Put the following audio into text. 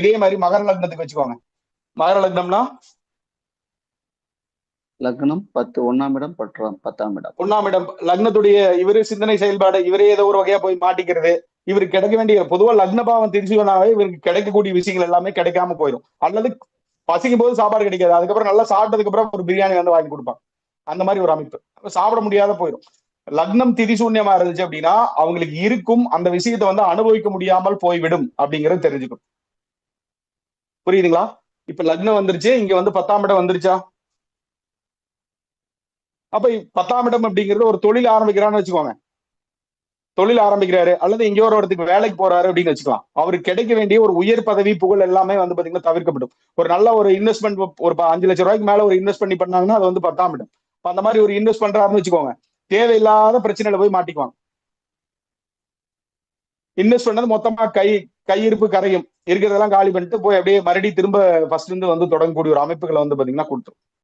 இதே மாதிரி மகர லக்னத்துக்கு வச்சுக்கோங்க. மகர லக்னம்னா? லக்னம் பத்து ஒண்ணாம் இடம் பற்றாம் பத்தாம் இடம். ஒண்ணாம் இடம். லக்னத்துடைய இவரு சிந்தனை செயல்பாடு இவரே ஏதோ ஒரு வகையா போய் மாட்டிக்கிறது. இவருக்கு கிடைக்க வேண்டிய பொதுவா லக்ன பாவம் திருச்சிவனாவே இவருக்கு கிடைக்கக்கூடிய விஷயங்கள் எல்லாமே கிடைக்காம போயிடும் அல்லது பசிக்கும் போது சாப்பாடு கிடைக்காது. அதுக்கப்புறம் நல்லா சாப்பிட்டதுக்கு அப்புறம் ஒரு பிரியாணி வந்து வாங்கி கொடுப்பாங்க. அந்த மாதிரி ஒரு அமைப்பு. சாப்பிட முடியாத போயிடும் லக்னம் திரிசூன்யமா இருந்துச்சு அப்படின்னா அவங்களுக்கு இருக்கும் அந்த விஷயத்தை வந்து அனுபவிக்க முடியாமல் போய்விடும் அப்படிங்கறது தெரிஞ்சுக்கணும். புரியுதுங்களா? இப்ப லக்னம் வந்துருச்சு இங்க வந்து பத்தாம் இடம் வந்துருச்சா? அப்ப பத்தாம் இடம் அப்படிங்கிறது ஒரு தொழில் ஆரம்பிக்கிறான்னு வச்சுக்கோங்க. தொழில் ஆரம்பிக்கிறாரு அல்லது எங்கேயோ ஒரு இடத்துக்கு வேலைக்கு போறாரு அப்படின்னு வச்சுக்கலாம். அவருக்கு கிடைக்க வேண்டிய ஒரு உயர் பதவி புகழ் எல்லாமே வந்து பாத்தீங்கன்னா தவிர்க்கப்படும். ஒரு நல்ல ஒரு இன்வெஸ்ட்மெண்ட் ஒரு அஞ்சு லட்சம் ரூபாய்க்கு மேல ஒரு இன்வெஸ்ட் பண்ணி பண்ணாங்கன்னா அது வந்து பத்தாம் இடம். அப்ப அந்த மாதிரி ஒரு இன்வெஸ்ட் பண்றாருன்னு வச்சுக்கோங்க. தேவையில்லாத பிரச்சனையில போய் மாட்டிக்குவாங்க. இன்வெஸ்ட் பண்ணது மொத்தமா கை கையிருப்பு கரையும் இருக்கிறதெல்லாம் காலி பண்ணிட்டு போய் அப்படியே மறுபடியும் திரும்ப ஃபர்ஸ்ட் இருந்து வந்து தொடங்கக்கூடிய ஒரு அமைப்புகளை வந்து பாத்தீங்கன்னா கொடுத்துரும்.